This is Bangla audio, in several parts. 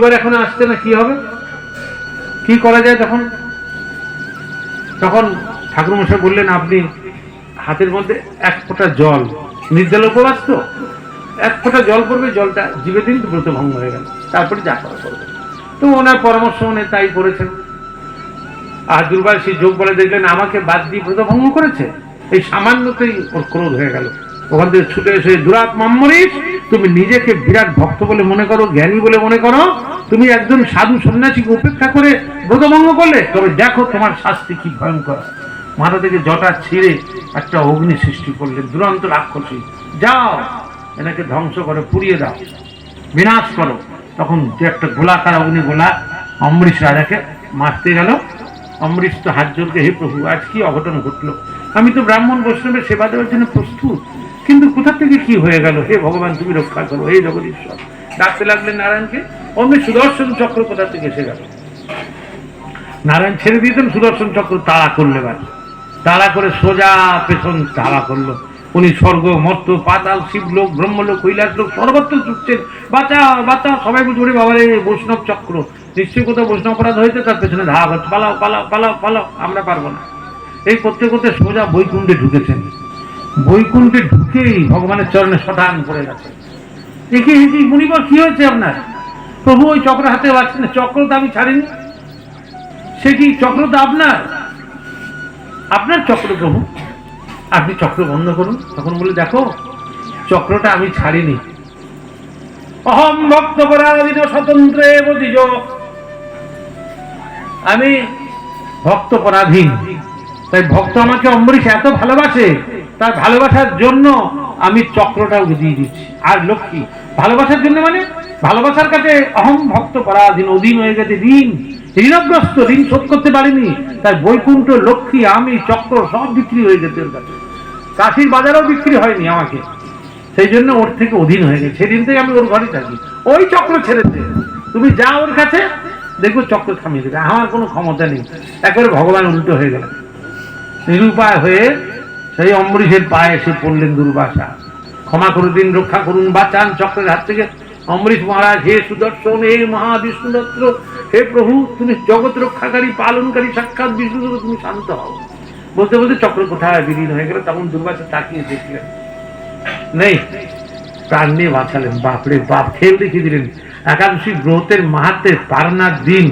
পরিবার এখন আসছে না, কি হবে? কি করা যায় তখন? তখন ঠাকুরমশাই বললেন, আপনি হাতের মধ্যে এক ফোঁটা জল, নির্জল উপবাস তো? এক ফোঁটা জল পড়বে, জলটা জীবে দিন ব্রত ভঙ্গ হয়ে গেল। তারপরে যা করা করবে। তো ওনার পরামর্শ উনি তাই করেছেন। আর দুর্বার সেই যোগ বলে দেখলেন, আমাকে বাদ দিয়ে ব্রত ভঙ্গ করেছে? এই সামান্যতেই ওর ক্রোধ হয়ে গেল। ওখান থেকে ছুটে এসে, দুরাত মাম্মরিস তুমি নিজেকে বিরাট ভক্ত বলে মনে করো, জ্ঞানী বলে মনে করো। তুমি একজন সাধু সন্ন্যাসীকে উপেক্ষা করে ব্রতভঙ্গ করলে, তবে দেখো তোমার শাস্তি কি ভয়ঙ্কর। মাথা থেকে জটা ছিঁড়ে একটা অগ্নি সৃষ্টি করলে দুরন্ত রাক্ষসী। যাও, এনাকে ধ্বংস করো পুড়িয়ে দাও। বিনাশ করো। তখন যে একটা গোলাকার অগ্নি গোলা অমৃষ রাজাকে মারতে গেল। অমৃষ তো হাত জোরকে হে প্রভু, আজ কি অঘটন ঘটলো? আমি তো ব্রাহ্মণ বৈষ্ণবের সেবা দেওয়ার জন্য প্রস্তুত। কিন্তু কোথা থেকে কি হয়ে গেল? হে ভগবান, তুমি রক্ষা করো। হে জগদীশ্বর। ডাকতে লাগলেন নারায়ণকে, অমনি সুদর্শন চক্র কোথা থেকে এসে গেল? নারায়ণ ছেড়ে দিয়েছেন সুদর্শন চক্র তাড়া করলে এবার। তাড়া করে সোজা পেছন তাড়া করল। উনি স্বর্গ, মর্ত, পাতাল, শিবলোক, ব্রহ্মলোক কৈলাস লোক সর্বত্র ছুটছেন। বাঁচা বাঁচা, সবাই বলছে ওরে বাবা রে বৈষ্ণব চক্র। নিশ্চয়ই কোথাও বৈষ্ণব অপরাধ হয়েছে, তার পেছনে ধাপ হচ্ছে পালাও পালাও পালাও পালাও, আমরা পারব না। এই করতে করতে সোজা বৈকুণ্ঠে ঢুকেছেন। বৈকুণ্ঠে ঢুকেই ভগবানের চরণে শটান পড়ে গেছে দেখি দেখি মুনিবর কি হয়েছে আপনার? প্রভু ওই চক্র হাতে পাচ্ছেন চক্র তো আমি ছাড়িনি। সে কি চক্র তো আপনার? আপনার চক্র প্রভু। আপনি চক্র বন্ধ করুন। তখন বলে, দেখো, চক্রটা আমি ছাড়িনি। অহম ভক্ত পরাধীন স্বতন্ত্রে বদিজ। আমি ভক্ত পরাধীন। তাই ভক্ত আমাকে অম্বরীশ এত ভালোবাসে তার ভালোবাসার জন্য আমি চক্রটাও দিয়ে দিচ্ছি। আর লক্ষ্মী, ভালোবাসার জন্য মানে? ভালোবাসার কাছে অহম ভক্ত পরাধীন, অধীন হয়ে গেছে ঋণ। ঋণগ্রস্ত, ঋণ শোধ করতে পারিনি। তাই বৈকুণ্ঠ লক্ষ্মী, আমি, চক্র সব বিক্রি হয়ে গেছে ওর কাছে। কাশির বাজারেও বিক্রি হয়নি আমাকে। সেই জন্য ওর থেকে অধীন হয়ে গেছে। সেদিন থেকে আমি ওর ঘরে থাকি। ওই চক্র ছেড়েছে তুমি যা ওর কাছে, দেখব চক্র থামিয়ে দেবে। আমার কোনো ক্ষমতা নেই। একবারে ভগবান উল্টো হয়ে গেল। নিরুপায় হয়ে সেই অম্বরীশের পায়ে এসে পড়লেন দুর্বাসা। ক্ষমা করে দিন, রক্ষা করুন, বাঁচান চক্রের হাত থেকে। অম্বরীশ মহারাজ, হে সুদর্শন, হে মহাবিষ্ণুদত্ত, হে প্রভু, তুমি জগৎ রক্ষাকারী, পালনকারী, সাক্ষাৎ বিষ্ণুদত্ত, তুমি শান্ত হও। বলতে বলতে চক্র কোথায় বিলীন হয়ে গেল, তখন দুর্বাসা তাকিয়ে দেখলেন। নেই, প্রাণ নিয়ে বাঁচালেন, বাপরে বাপ, খেল দেখিয়ে দিলেন। একাদশী ব্রতের মাহাত্মের পারনার দিন।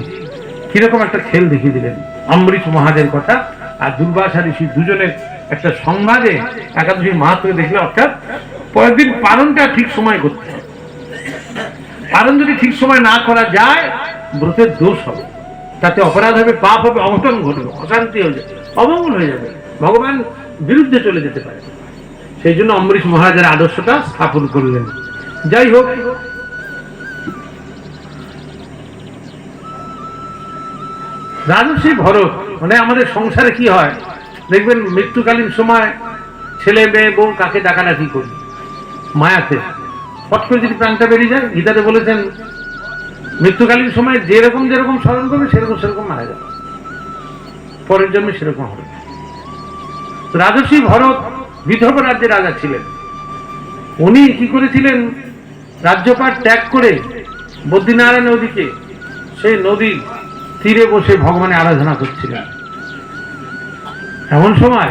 কীরকম একটা খেল দেখিয়ে দিলেন। অম্বরীশ মহাদের কথা আর দুর্বাসা ঋষি দুজনের একটা সংবাদে একাদশী মাহাত্ম দেখলে অর্থাৎ পরের দিন পালনটা ঠিক সময় করতে হবে। পালন যদি ঠিক সময় না করা যায়, ব্রতের দোষ হবে। তাতে অপরাধ হবে, পাপ হবে, অঘটন ঘটবে, অশান্তি হয়ে যাবে অমঙ্গল হয়ে যাবে। ভগবান বিরুদ্ধে চলে যেতে পারে। সেই জন্য অম্বরীশ মহারাজের আদর্শটা স্থাপন করলেন। যাই হোক রাজস্বী ভরত মানে আমাদের সংসারে কি হয়? দেখবেন মৃত্যুকালীন সময় ছেলে, মেয়ে, বউ কাকে ডাকাডাকি করি মায়াতে। হট করে যদি প্রাণটা বেরিয়ে যায়, গীতাতে বলেছেন, মৃত্যুকালীন সময় যেরকম যেরকম স্মরণ করবে, সেরকম সেরকম মারা যাবে। পরের জন্মে সেরকম হবে। রাজস্বী ভরত বিধব রাজ্যের রাজা ছিলেন। উনি কি করেছিলেন? রাজ্যপাট ত্যাগ করে বদ্রীনারায়ণ নদীকে সেই নদীর তীরে বসে ভগবানের আরাধনা করছিলেন। এমন সময়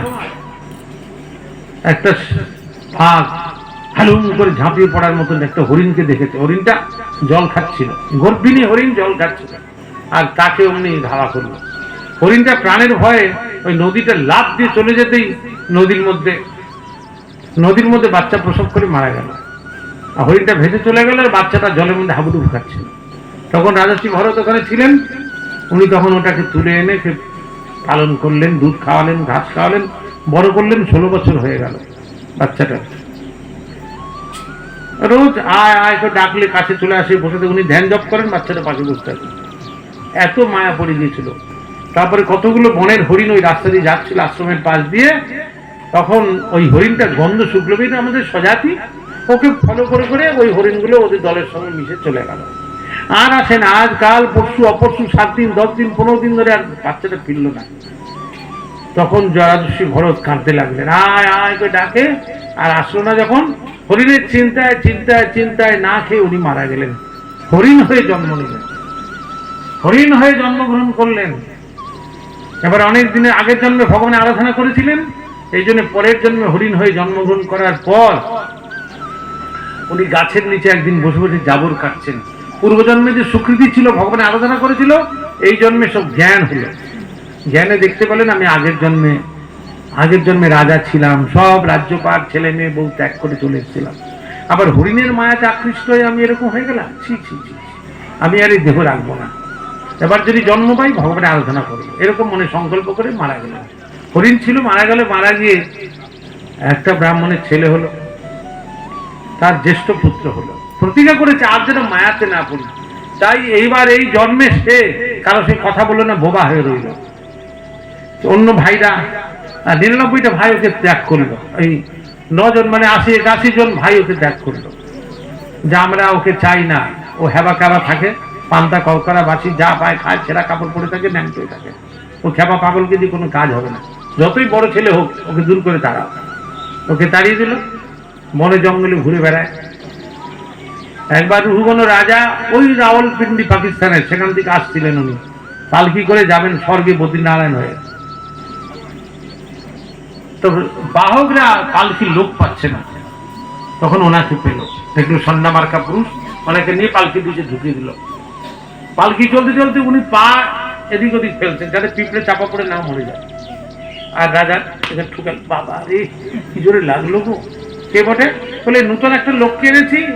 একটা বাঘ হালুম করে ঝাঁপিয়ে পড়ার মতন একটা হরিণকে দেখেছে। হরিণটা জল খাচ্ছিল। গর্ভিণী হরিণ জল খাচ্ছিল। আর তাকে অমনি ধাওয়া করল। হরিণটা প্রাণের ভয়ে ওই নদীটা লাভ দিয়ে চলে যেতেই নদীর মধ্যে নদীর মধ্যে বাচ্চা প্রসব করে মারা গেল। আর হরিণটা ভেসে চলে গেল আর বাচ্চাটা জলের মধ্যে হাবুডুবু খাচ্ছিল। তখন রাজশ্রী ভরত ওখানে ছিলেন। উনি তখন ওটাকে তুলে এনে সে পালন করলেন, দুধ খাওয়ালেন, ঘাস খাওয়ালেন, বড় করলেন, ষোলো বছর হয়ে গেল বাচ্চাটা। রোজ আয় আয় তো ডাকলে কাছে চলে আসে, বসে উনি ধ্যান জপ করেন, বাচ্চাটা পাশে বসে থাকে। এত মায়া পড়ে গিয়েছিল। তারপরে কতগুলো বনের হরিণ ওই রাস্তা দিয়ে যাচ্ছিল আশ্রমের পাশ দিয়ে। তখন ওই হরিণটা গন্ধ শুকলো এটা আমাদের স্বজাতি, ওকে ফলো করে করে ওই হরিণগুলো ওদের দলের সঙ্গে মিশে চলে গেল। আর আসেন আজ কাল পরশু, অপরশু, সাত দিন, দশ দিন, পনেরো দিন ধরে আর বাচ্চাটা ফিরল না। তখন জয়াদস্যী ভরত কাঁদতে লাগলেন, আয় আয় করে ডাকে। আর আসলো না যখন হরিণের চিন্তায় চিন্তায় চিন্তায় না খেয়ে উনি মারা গেলেন, হরিণ হয়ে জন্ম নিলেন। হরিণ হয়ে জন্মগ্রহণ করলেন। এবার অনেক দিনের আগের জন্মে ভগবানের আরাধনা করেছিলেন, এই জন্য পরের জন্মে হরিণ হয়ে জন্মগ্রহণ করার পর উনি গাছের নিচে একদিন বসে বসে জাবর কাটছেন। পূর্বজন্মে যে সুকৃতি ছিল ভগবানের আরাধনা করেছিল, এই জন্মে সব জ্ঞান হলো। জ্ঞানে দেখতে পেলেন আমি আগের জন্মে আগের জন্মে রাজা ছিলাম, সব রাজ্যপাট ছেলে মেয়ে বউ ত্যাগ করে চলে এসেছিলাম। আবার হরিণের মায়াতে আকৃষ্ট হয়ে আমি এরকম হয়ে গেলাম? ছি ছি ছি। আমি আর এই দেহ রাখব না। এবার যদি জন্ম পাই ভগবানের আরাধনা করব এরকম মনে সংকল্প করে মারা গেল হরিণ ছিল, মারা গেলে মারা গিয়ে একটা ব্রাহ্মণের ছেলে হলো। তার জ্যেষ্ঠ পুত্র হলো। প্রতিজ্ঞা করেছে, আর যেন মায়াতে না পড়ি। তাই এইবার এই জন্মে সে কারও সে কথা বলল না, বোবা হয়ে রইল। অন্য ভাইরা নিরানব্বইটা ভাই ওকে ত্যাগ করল। এই নজন মানে আশি একাশি জন ভাই ওকে ত্যাগ করল। যে আমরা ওকে চাই না। ও হেবা কাবা থাকে, পান্তা কলকরা বাসি, যা পায় খায়, ছেঁড়া কাপড় পরে থাকে ন্যাংটোই থাকে। ও খেপা পাগলকে দিয়ে কোনো কাজ হবে না। যতই বড় ছেলে হোক, ওকে দূর করে তাড়াও। ওকে তাড়িয়ে দিল, বনে জঙ্গলে ঘুরে বেড়ায়। একবার রুহুবন রাজা ওই রাওয়ালপিন্ডি পাকিস্তানের, সেখান থেকে আসছিলেন উনি। পালকি করে যাবেন? স্বর্গে বদ্রীনারায়ণ হয়ে। তো বাহকরা পালকির লোক পাচ্ছে না। তখন ওনাকে পেল। দেখল সন্ধ্যা মার্কা পুরুষ ওনাকে নিয়ে পালকি দিকে ঢুকিয়ে দিল। পালকি চলতে চলতে উনি পা এদিক ওদিক ফেলছেন যাতে পিঁপড়ে চাপা পড়ে না মরে যায়। আর রাজা এখানে ঠুকাল বাবা রে কি জোরে লাগল গো? কে বটে? বলে নতুন একটা লোককে এনেছি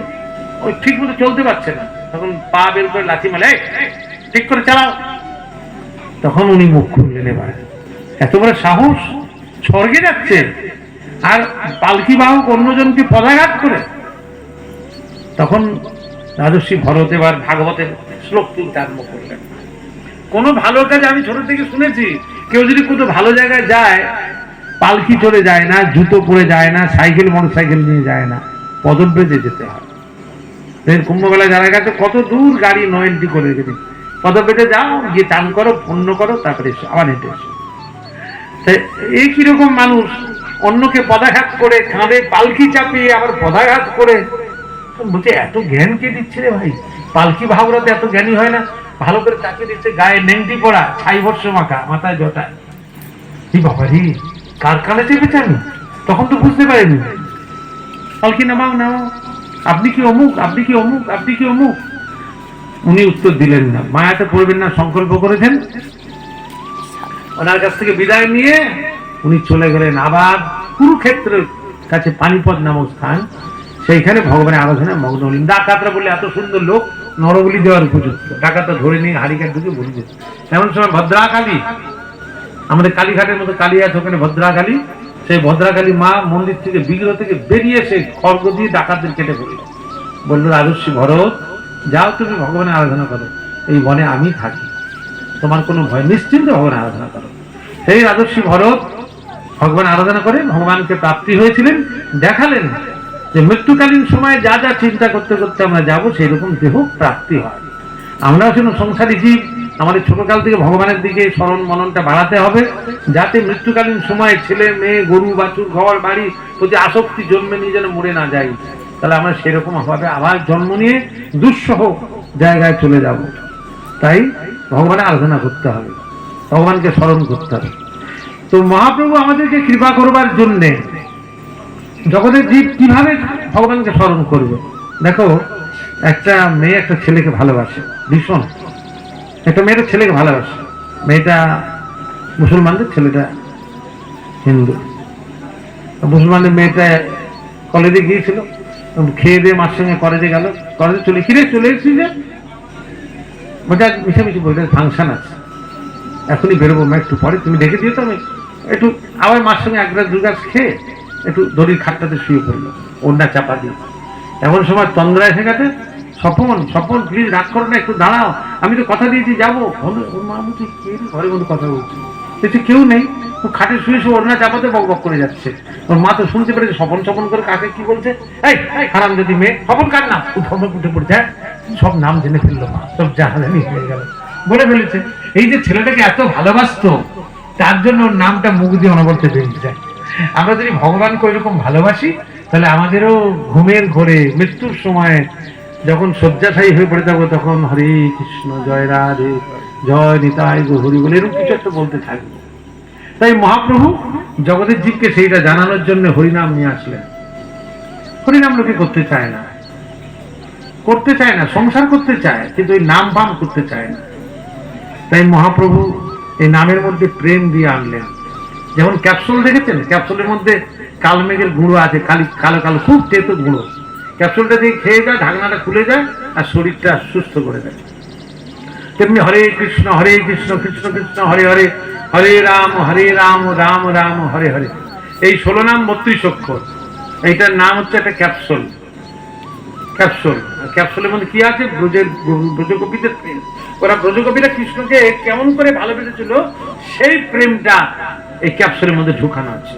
ওই ঠিক মতো চলতে পারছে না। তখন পা বের করে লাথি মালে "এই, এই, ঠিক করে চালাও। তখন উনি মুখ খুললেন এবার। এত বড় সাহস স্বর্গে যাচ্ছে। আর পালকি বাহক অন্যজনকে পদাঘাত করে। তখন রাজস্বী ভরত এবার ভাগবতের শ্লোক তুলতে আরম্ভ করলেন। কোনো ভালো কাজ আমি ছোট থেকে শুনেছি। কেউ যদি কোথাও ভালো জায়গায় যায়, পালকি চড়ে যায় না, জুতো পরে যায় না, সাইকেল মোটর সাইকেল নিয়ে যায় না, পদব্রেজে যেতে হয়। কুম্ভমেলা যারা গেছে, কত দূর গাড়ি নো এন্ট্রি করে রেখেছে। পদব্রেজে যাও, গিয়ে টান করো পূর্ণ করো, তারপরে আবার হেঁটে এসো। এই কীরকম মানুষ? অন্যকে পদাঘাত করে কাঁধে পালকি চাপিয়ে আবার পদাঘাত করে। বলছে, এত জ্ঞান কে দিচ্ছে রে ভাই? পালকি ভাবরাতে এত জ্ঞানী হয় না? ভালো করে তাকে দিচ্ছে গায়ে নেংটি পড়া ছাই বর্ষ মাখা, মাথায় জটায় কি বাবা রে, কার কানে চেপেছে আমি? তখন তো বুঝতে পারিনি। পালকি, নামাও নামাও। আপনি কি অমুক? আপনি কি অমুক? আপনি কি অমুক? উনি উত্তর দিলেন না। মায়াতে পড়বেন না, সংকল্প করেছেন। ওনার কাছ থেকে বিদায় নিয়ে উনি চলে গেলেন আবার কুরুক্ষেত্রের কাছে পানিপদ নামক স্থান। সেইখানে ভগবানের আরাধনায় মগ্ন হলেন ডাকাতরা বলে এত সুন্দর লোক, নরবলি দেওয়ার উপযুক্ত। ডাকাতরা ধরে নিয়ে হারিকার ঢুকে বলি দিত এমন সময় ভদ্রাকালী, আমাদের কালীঘাটের মতো কালী আছে ওখানে ভদ্রাকালী। সেই ভদ্রাকালী মা মন্দির থেকে, বিগ্রহ থেকে বেরিয়ে সে খড়গ দিয়ে ডাকাতদের কেটে ফেলল বলল রাজস্বী ভরত, যাও তুমি ভগবানের আরাধনা করো। এই বনে আমি থাকি। তোমার কোনো ভয়, নিশ্চিন্তে ভগবান আরাধনা করো। সেই রাজস্বী ভরত, ভগবান আরাধনা করে ভগবানকে প্রাপ্তি হয়েছিলেন, দেখালেন যে মৃত্যুকালীন সময়ে যা যা চিন্তা করতে করতে আমরা যাব সেই রকম দেহ প্রাপ্তি হয়। আমরা শুধু সংসারী জীব, আমাদের ছোটকাল থেকে ভগবানের দিকে স্মরণ মননটা বাড়াতে হবে, যাতে মৃত্যুকালীন সময়ে ছেলে, মেয়ে, গরু, বাছুর, ঘর, বাড়ি, প্রতি আসক্তি জন্মে নিয়ে যেন মরে না যাই তাহলে আমরা সেরকম ভাবে আবার জন্ম নিয়ে দুঃসহ জায়গায় চলে যাব। তাই ভগবানের আরাধনা করতে হবে, ভগবানকে স্মরণ করতে হবে। তো মহাপ্রভু আমাদেরকে কৃপা করবার জন্যে জগতের জীব কীভাবে ভগবানকে স্মরণ করবে? দেখো, একটা মেয়ে একটা ছেলেকে ভালোবাসে, ভীষণ। একটা মেয়েটা ছেলেকে ভালোবাসে। মেয়েটা মুসলমানদের ছেলেটা হিন্দু। তো মুসলমানদের মেয়েটা কলেজে গিয়েছিল, খেয়ে দিয়ে মার সঙ্গে কলেজে গেল। কলেজে চলে ফিরে চলে এসেছি যে? বলছে আজ মিশামিশি বলতে ফাংশন আছে। এখনই বেরোবো, মা, একটু পরে। তুমি ডেকে দিও তো আমি। একটু আবার মার সঙ্গে এক গ্লাস, দু গ্লাস খেয়ে একটু দড়ির খাটটাতে শুয়ে পড়ল, ওড়না চাপা দিয়ে। এমন সময় তন্দ্রা এসে গেছে, স্বপন স্বপন প্লিজ রাগ করো না, একটু দাঁড়াও। আমি তো কথা দিয়েছি, যাব। ঘরের মধ্যে কথা বলছে? দেখছি কেউ নেই। ও খাটে শুয়ে শুয়ে ওড়না চাপাতে বক বক করে যাচ্ছে। ওর মা তো শুনতে পেরেছে, স্বপন স্বপন করে কাকে কি বলছে? এই হারাম যদি মেয়ে, স্বপন কার নাম? ও ধর্ম উঠে পড়ছে হ্যাঁ? সব নাম জেনে ফেলল মা, সব জাহাজানি হয়ে গেল। বলে ফেলেছে, এই যে ছেলেটাকে এত ভালোবাসতো, তার জন্য ওর নামটা মুখ দিয়ে অনবরত বেরিয়ে যায়। আমরা যদি ভগবানকে ওইরকম ভালোবাসি, তাহলে আমাদেরও ঘুমের ঘরে, মৃত্যুর সময় যখন শয্যাশায়ী হয়ে পড়ে যাব, তখন হরে কৃষ্ণ, জয় রাধে, জয় নিতাই হরি বলে, এরকম কিছু একটা বলতে থাকবে। তাই মহাপ্রভু জগতের জীবকে সেইটা জানানোর জন্য হরিনাম নিয়ে আসলেন। হরিনাম লোকে করতে চায় না। করতে চায় না, সংসার করতে চায়, কিন্তু ওই নাম পান করতে চায় না। তাই মহাপ্রভু এই নামের মধ্যে প্রেম দিয়ে আনলেন। যেমন ক্যাপসুল দেখেছেন? ক্যাপসুলের মধ্যে কালমেঘের গুঁড়ো আছে, কালি, কালো কালো, খুব তেতো গুঁড়ো। ক্যাপসুলটা দিয়ে খেয়ে যায়, ঢাকনাটা খুলে যায়, আর শরীরটা সুস্থ করে দেয়। তেমনি হরে কৃষ্ণ হরে কৃষ্ণ কৃষ্ণ কৃষ্ণ, হরে হরে হরে রাম হরে রাম রাম রাম, হরে হরে। এই ষোলো নাম বত্রিশ অক্ষর। এইটার নাম হচ্ছে একটা ক্যাপসুল। ক্যাপসুল। ক্যাপসুলের মধ্যে কি আছে? ব্রজের ব্রজকবিদের প্রেম ওরা ব্রজকবিরা কৃষ্ণকে কেমন করে ভালোবেসেছিল? সেই প্রেমটা এই ক্যাপসুলের মধ্যে ঢুকানো আছে।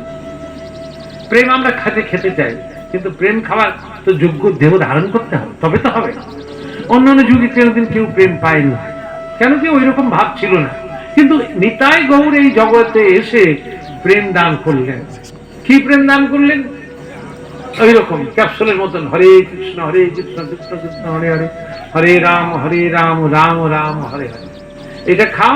প্রেম আমরা খেতে খেতে চাই, কিন্তু প্রেম খাবার তো যোগ্য দেহ ধারণ করতে হবে, তবে তো হবে। অন্যান্য যুগে কোনোদিন কেউ প্রেম পায়নি। কেন কি ওই রকম ভাব ছিল না? কিন্তু নিতাই গৌর এই জগতে এসে প্রেম দান করলেন। কি প্রেম দান করলেন? ওই রকম ক্যাপসুলের মতন, হরে কৃষ্ণ হরে কৃষ্ণ কৃষ্ণ কৃষ্ণ, হরে হরে হরে রাম হরে রাম রাম রাম, হরে হরে। এটা খাও,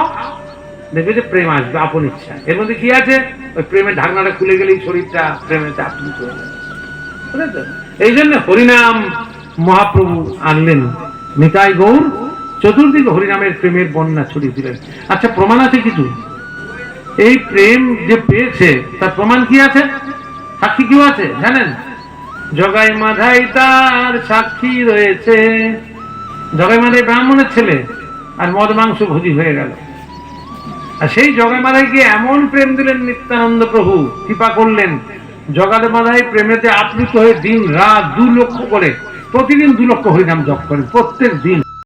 দেখবে যে প্রেম আসবে, আপন ইচ্ছা। এর মধ্যে কি আছে? ওই প্রেমের ঢাকনাটা খুলে গেলেই শরীরটা প্রেমে আপ্লুত হয়ে যাবে এই জন্য হরিনাম মহাপ্রভু আনলেন। নিতাই গৌর চতুর্দিকে হরিনামের প্রেমের বন্যা ছড়িয়ে দিলেন। আচ্ছা প্রমাণ আছে কিছু? এই প্রেম যে পেয়েছে, তার প্রমাণ কি আছে? সাক্ষী কেউ আছে? জানেন? জগাই মাধাই তার সাক্ষী রয়েছে। জগাই মাধাই ব্রাহ্মণের ছেলে, আর মদ মাংস ভোজি হয়ে গেল। আর সেই জগাই মাধাইকে এমন প্রেম দিলেন নিত্যানন্দ প্রভু, কৃপা করলেন। জগাদে মাধাই প্রেমেতে আপ্লুত হয়ে দিন রাত দু লক্ষ করে, প্রতিদিন দু লক্ষ হরিনাম জপ করেন, প্রত্যেক দিন।